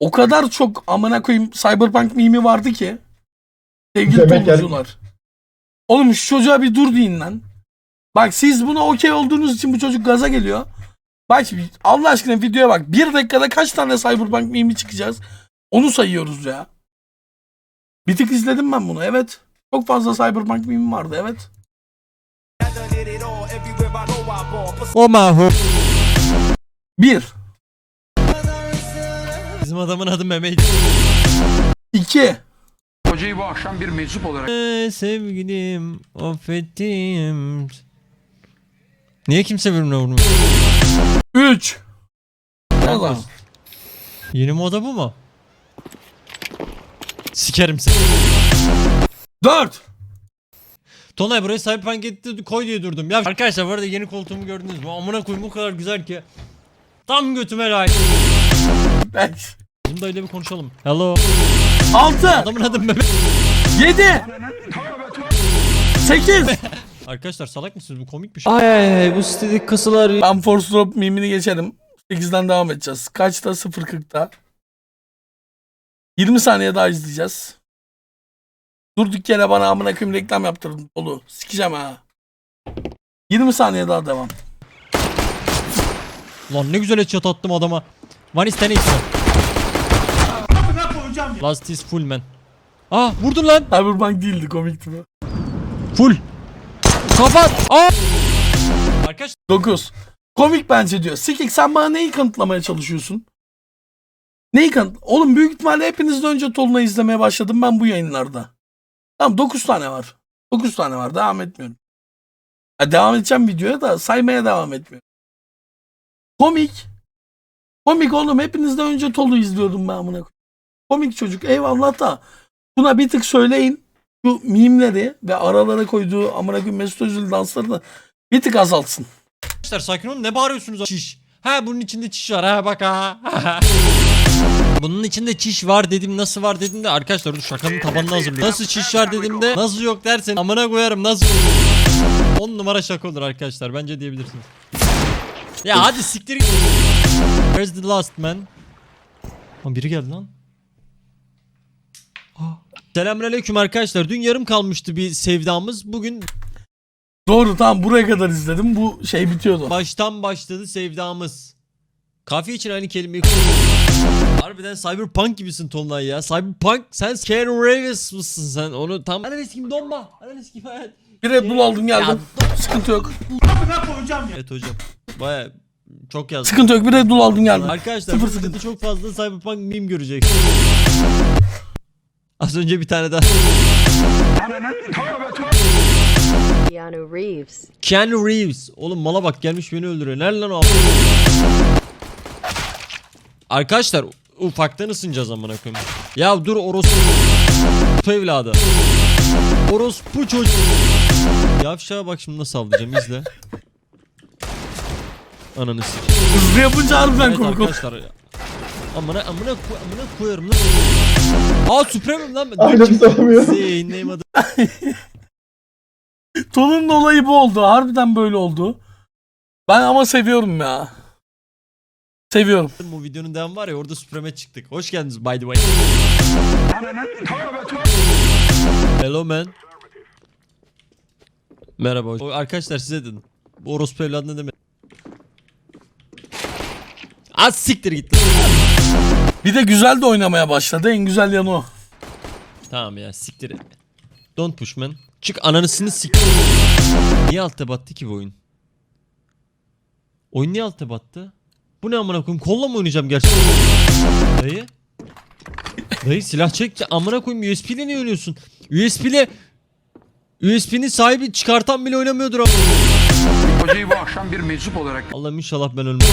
O kadar çok amına koyayım Cyberpunk mimi vardı ki. Sevgili Demek yani- tolcular. Oğlum şu çocuğa bir dur deyin lan. Bak siz buna okey olduğunuz için bu çocuk gaza geliyor. Bak şimdi Allah aşkına videoya bak. Bir dakikada kaç tane Cyberpunk mimi çıkacağız? Onu sayıyoruz ya. Bir tık izledim ben bunu evet. Çok fazla Cyberpunk mimi vardı evet. O mahu. Bir. Bizim adamın adı Mehmet. 2. Hocayı bu akşam bir meczup olarak... Ee, sevgilim affettim. Niye kimse benimle vurmuyor? 3. Allah. Yeni moda bu mu? Sikerim seni. 4. Tonay buraya Cyberpunk etti koy diye durdum. Ya arkadaşlar bu arada yeni koltuğumu gördünüz mü? Amına koyayım bu kadar güzel ki. Tam götüme layık. 5. Bizim dayıyla bir konuşalım. Hello. 6 Adamın adı Mehmet. 7 8 Arkadaşlar salak mısınız? Bu komik bir şey. Ay ay ay bu sitedeki kasalar Ben force drop mimini geçerim. 8'den devam edeceğiz. Kaçta? 0.40'da. 20 saniye daha izleyeceğiz. Durduk yere bana amına koyayım reklam yaptırdın dolu. Sikeceğim ha. 20 saniye daha devam. Lan ne güzel headshot attım adama. One is Last is full man. Ah vurdun lan. Cyberpunk değildi komikti bu. Full. Kapat. Aa. Arkadaş 9. Komik bence diyor. Sikik sen bana neyi kanıtlamaya çalışıyorsun? Neyi kanıt? Oğlum büyük ihtimalle hepinizden önce Tolunay izlemeye başladım ben bu yayınlarda. Tamam 9 tane var. 9 tane var. Devam etmiyorum. Ha, devam edeceğim videoya da saymaya devam etmiyorum. Komik. Komik oğlum. Hepinizden önce Tolu izliyordum ben koyayım. Komik çocuk. Eyvallah da. Buna bir tık söyleyin. Şu mimleri ve aralara koyduğu amına koyayım Mesut Özil danslarını bir tık azaltsın. Arkadaşlar sakin olun ne bağırıyorsunuz? Çiş. Ha bunun içinde çiş var ha bak ha. bunun içinde çiş var dedim nasıl var dedim de arkadaşlar dur şakanın tabanını hazırlıyorum. Nasıl çiş var dedim de nasıl yok dersen amına koyarım nasıl 10 numara şaka olur arkadaşlar bence diyebilirsiniz. Ya hadi siktir. Where's the last man? Lan biri geldi lan. Selamünaleyküm arkadaşlar. Dün yarım kalmıştı bir sevdamız. Bugün Doğru tamam buraya kadar izledim. Bu şey bitiyordu. Baştan başladı sevdamız. Kafiye için aynı kelimeyi kullan- Harbiden Cyberpunk gibisin Tonlay ya. Cyberpunk sen Keanu Reeves mısın sen? Onu tam... Analiz kim donma. Analiz kim hayat. Bir Red Bull aldım geldim. Sıkıntı yok. Evet hocam. Baya çok yazdım. Sıkıntı yok. Bir Red Bull aldım geldim. Arkadaşlar Sıfır bu sıkıntı çok fazla Cyberpunk meme göreceksiniz. Az önce bir tane daha. Keanu Reeves. Keanu Reeves. Oğlum mala bak gelmiş beni öldürüyor. Nerede lan o? Arkadaşlar ufaktan ısınacağız amına koyayım. Ya dur orospu evladı. Orospu çocuk. Yavşağa bak şimdi nasıl avlayacağım izle. Ananı sikeyim. Hızlı yapınca harbiden Evet komik arkadaşlar. Amına amına koy amına koyarım lan. Aa Supreme lan. Aynen sanmıyorum. Size yayınlayamadım. Tolun'un olayı bu oldu. Harbiden böyle oldu. Ben ama seviyorum ya. Seviyorum. Bu videonun devamı var ya orada Supreme çıktık. Hoş geldiniz by the way. Hello man. Merhaba. O, Arkadaşlar size dedim. Bu orospu evladına deme. Az siktir git. lan. Bir de güzel de oynamaya başladı. En güzel yanı o. Tamam ya siktir et. Don't push man. Çık ananısını sik. Niye altta battı ki bu oyun? Oyun niye altta battı? Bu ne amına koyayım? Kolla mı oynayacağım gerçekten? Dayı. Dayı silah çek. Amına koyayım USB ile niye oynuyorsun? USB ile USB'nin sahibi çıkartan bile oynamıyordur ama. hocayı bu akşam bir meczup olarak Allah'ım inşallah ben ölmem.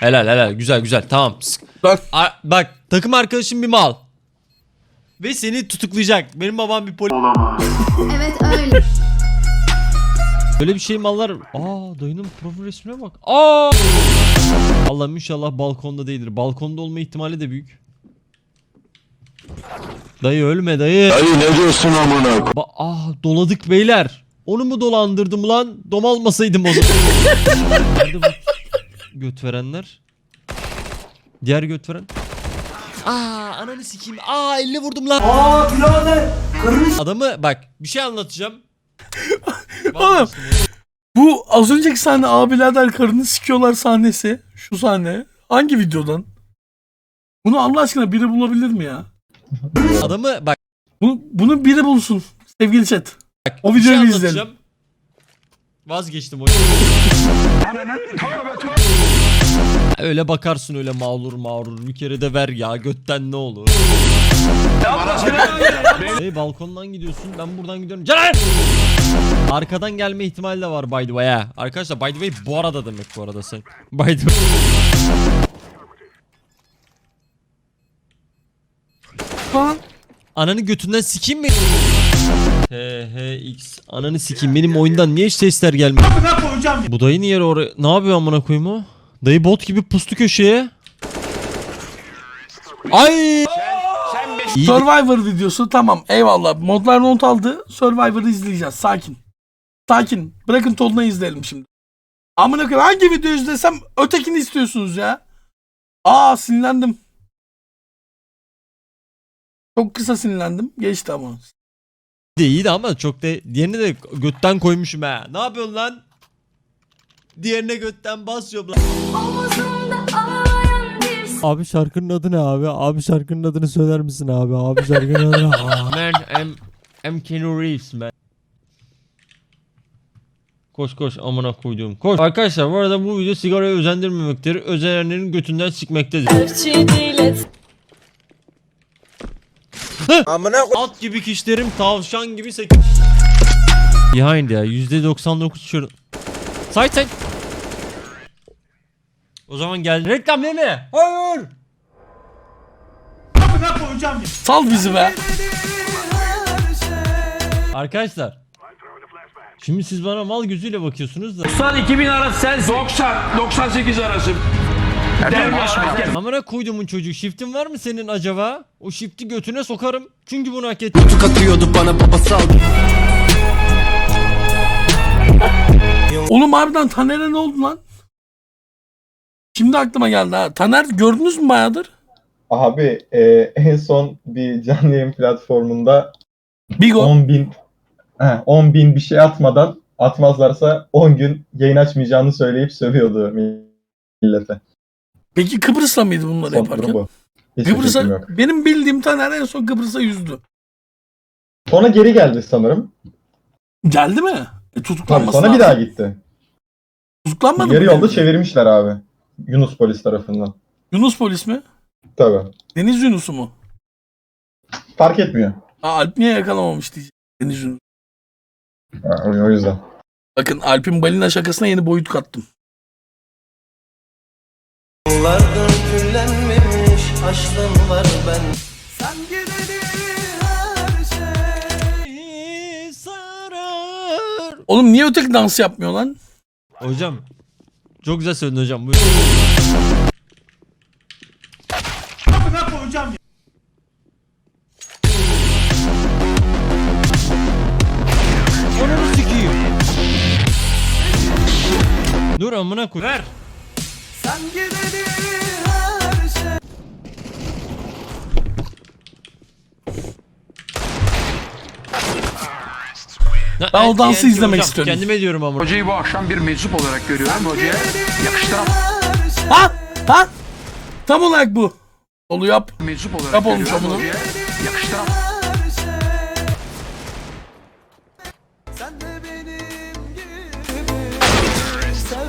Helal helal güzel güzel tamam. Bak A- bak takım arkadaşım bir mal. Ve seni tutuklayacak. Benim babam bir polis. Evet öyle. Böyle bir şey mallar. Aa dayının profil resmine bak. Aa! Allah'ım inşallah balkonda değildir. Balkonda olma ihtimali de büyük. Dayı ölme dayı. Dayı ne diyorsun amına? Ba- ah doladık beyler. Onu mu dolandırdım lan? Dom almasaydım o zaman. Nerede bu göt verenler? Diğer göt veren. Aa ananı sikeyim. Aa 50 vurdum lan. Aa birader. Adamı bak bir şey anlatacağım. Oğlum. Bu az önceki sahne abilerden karını sikiyorlar sahnesi. Şu sahne. Hangi videodan? Bunu Allah aşkına biri bulabilir mi ya? Adamı bak Bunu, bunu biri bulsun. Sevgili chat. bak O şey videoyu bir izleyelim. Vazgeçtim hocam. Öyle bakarsın öyle mağrur mağrur bir kere de ver ya götten ne olur. hey balkondan gidiyorsun ben buradan gidiyorum. Caner! Arkadan gelme ihtimali de var by the way ha. Arkadaşlar by the way bu arada demek bu arada sen. By the way. Ananı götünden sikeyim mi? HHX Ananı sikeyim benim oyundan niye hiç sesler gelmiyor? Bu dayı niye oraya ne yapıyor amına koyayım o? Dayı bot gibi pustu köşeye. Ay! İyi. Survivor videosu tamam eyvallah. Modlar not aldı. Survivor'ı izleyeceğiz. Sakin. Sakin. Bırakın Tolunay'ı izleyelim şimdi. Amına koyayım hangi video izlesem ötekini istiyorsunuz ya. Aa sinirlendim. Çok kısa sinirlendim. Geçti ama. De iyiydi ama çok da diğerini de götten koymuşum ha. Ne yapıyorsun lan? Diğerine götten basıyorum lan. Abi şarkının adı ne abi? Abi şarkının adını söyler misin abi? Abi şarkının adı ne? Man, I'm, I'm Keanu Reeves man. Koş koş amına koyduğum. Koş. Arkadaşlar bu arada bu video sigaraya özendirmemektedir. Özenenlerin götünden sikmektedir. Amına At gibi kişlerim tavşan gibi sek. Behind ya %99 şur. Side side. O zaman geldi. Reklam değil mi? Hayır. Sal bizi be. Arkadaşlar. Şimdi siz bana mal gözüyle bakıyorsunuz da. 90 98 arası. Erdem basma. Amına koyduğumun çocuğu shiftin var mı senin acaba? O shifti götüne sokarım. Çünkü bunu hak etti. Oğlum harbiden Taner'e ne oldu lan? Şimdi aklıma geldi ha. Taner gördünüz mü bayağıdır? Abi e, en son bir canlı yayın platformunda Bigo. 10 bin, he, 10 bin bir şey atmadan atmazlarsa 10 gün yayın açmayacağını söyleyip sövüyordu millete. Peki Kıbrıs'ta mıydı bunları Son yaparken? bu. Hiçbir Kıbrıs'a yok. benim bildiğim Taner en son Kıbrıs'a yüzdü. Sonra geri geldi sanırım. Geldi mi? E, Tabii tutuklanması sonra bir lazım. daha gitti. Tutuklanmadı Yarı mı? yolda çevirmişler abi. Yunus polis tarafından. Yunus polis mi? Tabii. Deniz Yunus'u mu? Fark etmiyor. Aa, Alp niye yakalamamış diyeceğim. Deniz Yunus. Ha, o o yüzden. Bakın Alp'in balina şakasına yeni boyut kattım. Aşkım var ben Sarar. Oğlum niye öteki dans yapmıyor lan? Hocam. Çok güzel söyledin hocam. Buyurun. Ananı sikeyim. Dur amına koy. Ver. Ben o dansı izlemek hocam, istiyorum. Kendime diyorum ama. Hocayı bu akşam bir meczup olarak görüyorum. Hocaya yakıştıran Ha? Ha? Tam olarak bu. Olu yap. meczup olarak Yap olmuş görüyorum. amına. Hocaya yakıştıran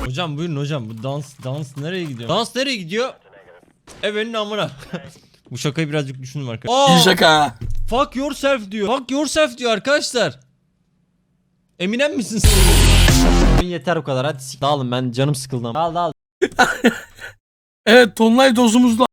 Hocam buyurun hocam bu dans dans nereye gidiyor? Dans nereye gidiyor? Evenin amına. bu şakayı birazcık düşündüm arkadaşlar. İyi şaka. Fuck yourself diyor. Fuck yourself diyor arkadaşlar. Eminem misin sen? Yeter o kadar hadi sik- dağılın ben canım sıkıldı. Dağıl dağıl. Evet tonlay dozumuzda